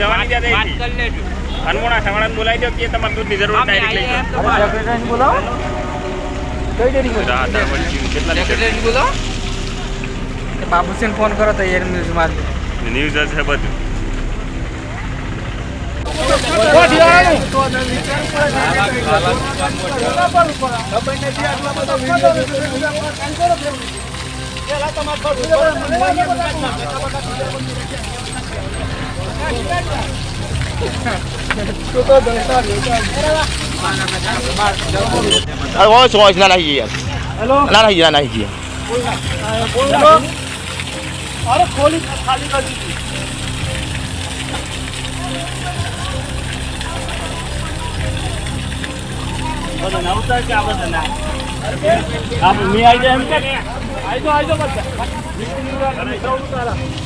જવાની દે વાત કરી લેજો. હનુમાના સવાળાને બોલાવી દો કે તમારે દૂધની જરૂર ડાયરેક્ટ લઈ જાઓ સેક્રેટરીને બોલાવો. કઈ ડેરી કેટલા સેક્રેટરીને બાબુસિંહ ફોન કરો તૈયાર ન્યૂઝમાં ન્યૂઝ હશે બધું. અરે સોય ના નાખી યાર ના નાખી ના નાખી અલે ડ્રાઈવર કો ડ્રાઈવર કો કો ડ્રાઈવર કો કો કરે ડ્રાઈવર ને કોઈ લેવા દેવા નહીં ડ્રાઈવર ને કોઈ મગજ મારી કરવાની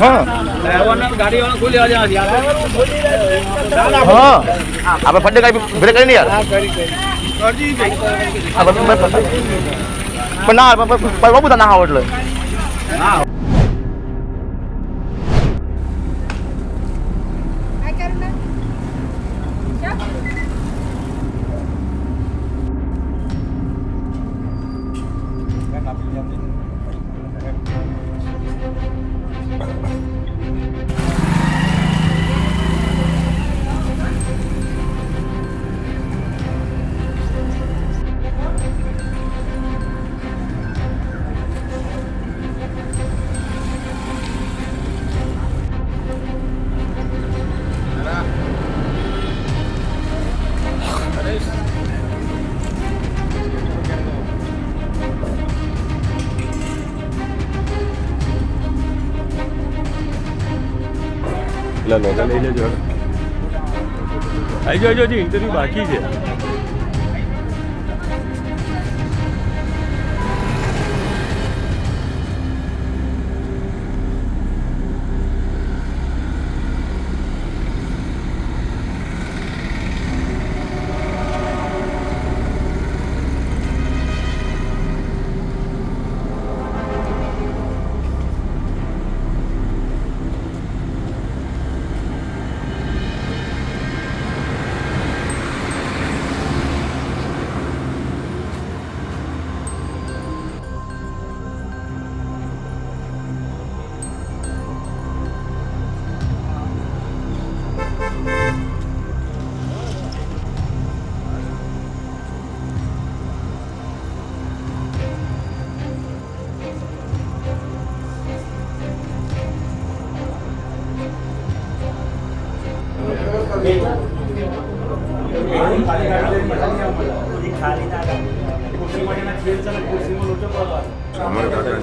હા હા. આપણે ફંડે કઈ બ્રેક કરી યાર હા, પણ- પણ- પણ- પણ ના પણ- પણ- પણ બહુ બધા ના આવે એટલે આઈ જો હજી ઇન્ટરવ્યુ બાકી છે.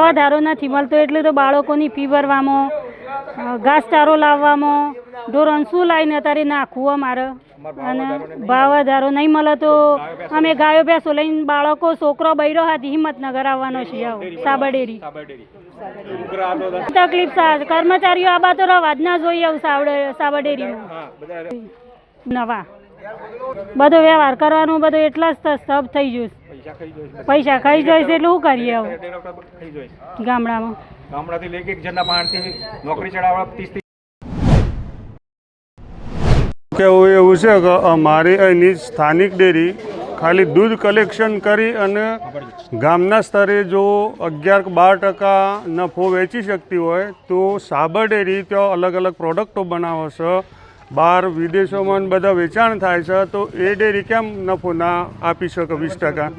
વધારો નથી મળતો એટલે તો બાળકોની ફી ભરવામાં ઘાસચારો લાવવામાં, ધોરણ શું લાવીને અત્યારે નાખવું અમારે? અને ભાવ ધારો નહીં મળે તો અમે ગાયો ભેંસો લઈને બાળકો, છોકરો બૈરો હાથી હિંમતનગર આવવાનો છે આવો, સાબરડેરી. તકલીફ કર્મચારીઓ આબા તો રવા જ ના જોઈએ સાબરડેરીમાં. નવા. બધો વ્યવહાર કરવાનો બધો એટલા જ સ્તબ થઈ ગયું પૈસા ખાઈ જાય છે એટલે શું કરીએ હવે ગામડામાં. ગામડાથી લઈ એક જણના પાણથી નોકરી ચડાવવા ત્રીસ કેવું એવું છે કે અમારી અહીંની સ્થાનિક ડેરી ખાલી દૂધ કલેક્શન કરી અને ગામના સ્તરે જો અગિયાર બાર ટકા નફો વેચી શકતી હોય તો સાબર ડેરી ત્યાં અલગ અલગ પ્રોડક્ટો બનાવે છે. બહાર વિદેશોમાં બધા વેચાણ થાય છે, તો એ ડેરી કેમ નફો ના આપી શકે વીસ ટકા?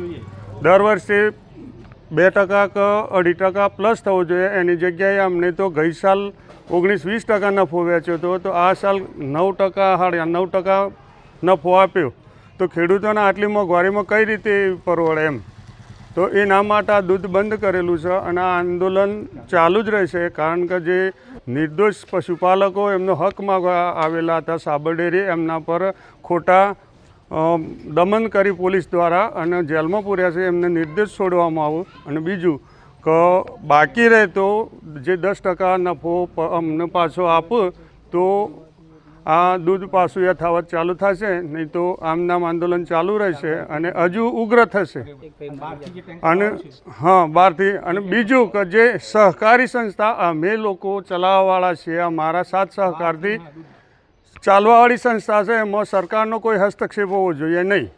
દર વર્ષે બે ટકા કે અઢી ટકા પ્લસ થવો જોઈએ. એની જગ્યાએ અમને તો ગઈ સાલ ઓગણીસ વીસ ટકા નફો વેચ્યો હતો, તો આ સાલ નવ ટકા હાડ્યા, નવ ટકા નફો આપ્યો. તો ખેડૂતોને આટલી મોંઘવારીમાં કઈ રીતે પરવડે એમ? તો એના માટે આ દૂધ બંધ કરેલું છે અને આ આંદોલન ચાલુ જ રહેશે, કારણ કે જે નિર્દોષ પશુપાલકો એમનો હક માગવા આવેલા હતા સાબરડેરી, એમના પર ખોટા દમન કરી પોલીસ દ્વારા અને જેલમાં પૂર્યા છે, એમને નિર્દોષ છોડવામાં આવું અને બીજું કે બાકી રહે તો જે દસ ટકા નફો અમને પાછો આપો, તો આ દૂધ પાછું યથાવત ચાલુ થશે, નહીં તો આમનામ આંદોલન ચાલુ રહેશે અને હજુ ઉગ્ર થશે. અને હા, બહારથી, અને બીજું કે જે સહકારી સંસ્થા અમે લોકો ચલાવવાવાળા છીએ અમારા સાથ સહકારથી ચાલવાવાળી સંસ્થા છે, એમાં સરકારનો કોઈ હસ્તક્ષેપ હોવો જોઈએ નહીં.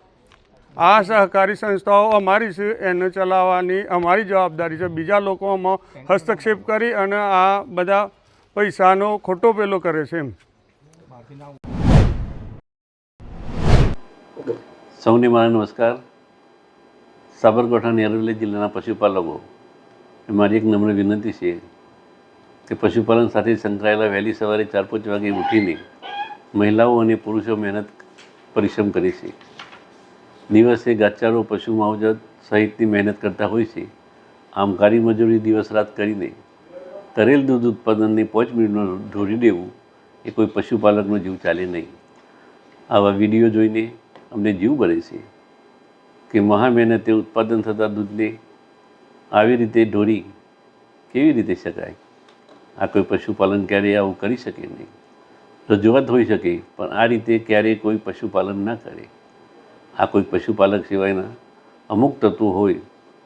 આ સહકારી સંસ્થાઓ અમારી છે, એને ચલાવવાની અમારી જવાબદારી છે. બીજા લોકો આમાં હસ્તક્ષેપ કરી અને આ બધા પૈસાનો ખોટો પેલો કરે છે એમ. સૌને મારા નમસ્કાર. સાબરકાંઠા અને અરવલ્લી જિલ્લાના પશુપાલકો. મારી એક નમ્ર વિનંતી છે કે પશુપાલન સાથે સંકળાયેલા વહેલી સવારે ચાર પાંચ વાગે ઉઠીને મહિલાઓ અને પુરુષો મહેનત પરિશ્રમ કરે છે. દિવસે ગાચારો પશુ માવજત સહિતની મહેનત કરતા હોય છે. આમ કાળી મજૂરી દિવસ રાત કરીને તરેલ દૂધ ઉત્પાદનને પાંચ મિનિટમાં ઢોળી દેવું એ કોઈ પશુપાલકનો જીવ ચાલે નહીં. આવા વીડિયો જોઈને અમને જીવ બને છે કે મહા મહેનતે ઉત્પાદન થતા દૂધને આવી રીતે ઢોરી કેવી રીતે શકાય? આ કોઈ પશુપાલન ક્યારેય આવું કરી શકે નહીં. રજૂઆત હોઈ શકે, પણ આ રીતે ક્યારેય કોઈ પશુપાલન ના કરે. આ કોઈ પશુપાલક સિવાયના અમુક તત્વો હોય,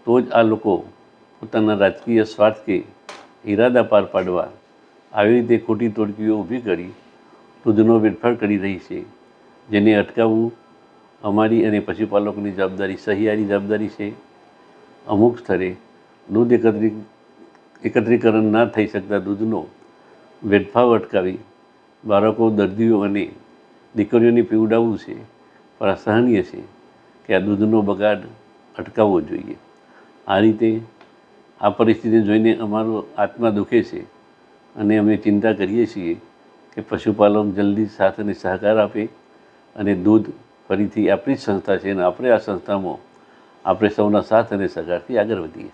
તો જ આ લોકો પોતાના રાજકીય સ્વાર્થ કે ઈરાદા પાર પાડવા આવી રીતે ખોટી તોડકીઓ ઊભી કરી દૂધનો વેડફાટ કરી રહી છે. જેને અટકાવવું અમારી અને પશુપાલકોની જવાબદારી, સહિયારી જવાબદારી છે. અમુક સ્તરે દૂધ એકત્રિત એકત્રીકરણ ના થઈ શકતા દૂધનો વેડફાવ અટકાવી બાળકો, દર્દીઓ અને દીકરીઓને પીવડાવવું છે. પણ અસહનીય છે કે આ દૂધનો બગાડ અટકાવવો જોઈએ. આ રીતે આ પરિસ્થિતિ જોઈને અમારો આત્મા દુખે છે. અને અમે ચિંતા કરીએ છીએ કે પશુપાલક જલ્દી સાથ અને સહકાર આપે અને દૂધ ફરીથી આપણી જ સંસ્થા છે અને આપણે આ સંસ્થામાં આપણે સૌના સાથ અને સહકારથી આગળ વધીએ.